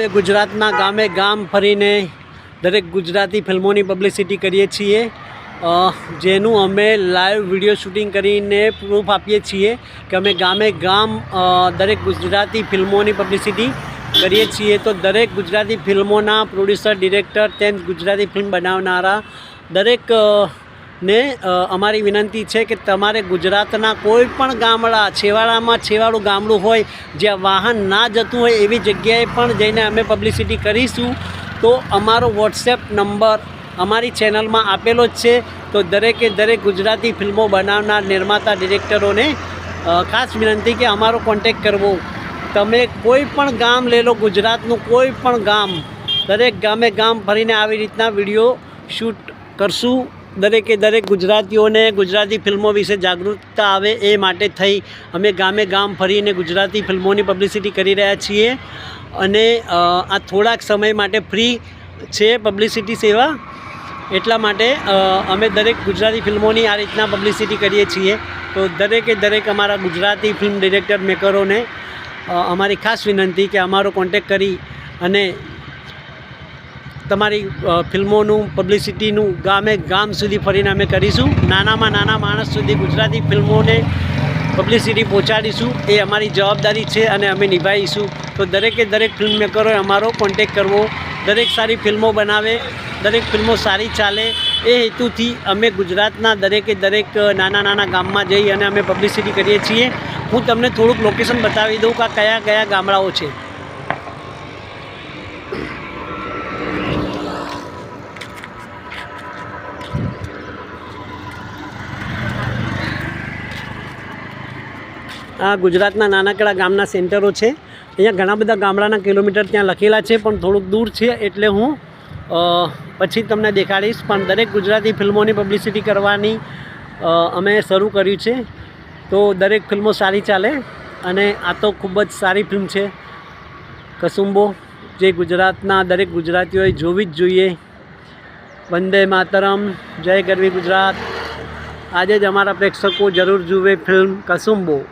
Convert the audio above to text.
અમે ગુજરાતના ગામે ગામ ફરીને દરેક ગુજરાતી ફિલ્મોની પબ્લિસિટી કરીએ છીએ. જેનું અમે લાઈવ વીડિયો શૂટિંગ કરીને પ્રૂફ આપીએ છીએ કે અમે ગામે ગામ દરેક ગુજરાતી ફિલ્મોની પબ્લિસિટી કરીએ છીએ. તો દરેક ગુજરાતી ફિલ્મોના પ્રોડ્યુસર ડિરેક્ટર તેમજ ગુજરાતી ફિલ્મ બનાવનારા દરેક ને અમારી વિનંતી છે કે તમારે ગુજરાતના કોઈ પણ ગામડા, છેવાડામાં છેવાડું ગામડું હોય, જ્યાં વાહન ના જતું હોય, એવી જગ્યાએ પણ જઈને અમે પબ્લિસિટી કરીશું. તો અમારો વોટ્સએપ નંબર અમારી ચેનલમાં આપેલો જ છે. તો દરેકે દરેક ગુજરાતી ફિલ્મો બનાવનાર નિર્માતા ડિરેક્ટરોને ખાસ વિનંતી કે અમારો કોન્ટેક કરવો. તમે કોઈ પણ ગામ લે લો, ગુજરાતનું કોઈ પણ ગામ, દરેક ગામે ગામ ફરીને આવી રીતના વીડિયો શૂટ કરશું. દરેકે દરેક ગુજરાતીઓને ગુજરાતી ફિલ્મો વિશે જાગૃતતા આવે એ માટે થઈ. અમે ગામે ગામ ફરીને ગુજરાતી ફિલ્મોની પબ્લિસિટી કરી રહ્યા છીએ. અને આ થોડાક સમય માટે ફ્રી છે પબ્લિસિટી સેવા. એટલા માટે અમે દરેક ગુજરાતી ફિલ્મોની આ રીતના પબ્લિસિટી કરીએ છીએ. તો દરેકે દરેક અમારા ગુજરાતી ફિલ્મ ડિરેક્ટર મેકરોને અમારી ખાસ વિનંતી કે અમારો કોન્ટેક કરી અને તમારી ફિલ્મોનું પબ્લિસિટીનું ગામે ગામ સુધી ફરીને અમે કરીશું. નાનામાં નાના માણસ સુધી ગુજરાતી ફિલ્મોને પબ્લિસિટી પહોંચાડીશું. એ અમારી જવાબદારી છે અને અમે નિભાવીશું. તો દરેકે દરેક ફિલ્મ મેકરોએ અમારો કોન્ટેક કરવો. દરેક સારી ફિલ્મો બનાવે. દરેક ફિલ્મો સારી ચાલે. એ હેતુથી અમે ગુજરાતના દરેકે દરેક નાના નાના ગામમાં જઈ અને અમે પબ્લિસિટી કરીએ છીએ. હું તમને થોડુંક લોકેશન બતાવી દઉં કે કયા કયા ગામડાઓ છે. આ ગુજરાતના નાનકડા ગામના સેન્ટરો છે. અહીંયા ઘણા બધા ગામડાના કિલોમીટર ત્યાં લખેલા છે, પણ થોડુંક દૂર છે એટલે હું પછી તમને દેખાડીશ. પણ દરેક ગુજરાતી ફિલ્મોની પબ્લિસિટી કરવાની અમે શરૂ કર્યું છે. તો દરેક ફિલ્મો સારી ચાલે અને આ તો ખૂબ જ સારી ફિલ્મ છે. કસુંબો, જે ગુજરાતના દરેક ગુજરાતીઓએ જોવી જ જોઈએ. વંદે માતરમ જય ગરવી ગુજરાત. આજે જ અમારા પ્રેક્ષકો જરૂર જુએ ફિલ્મ કસુંબો.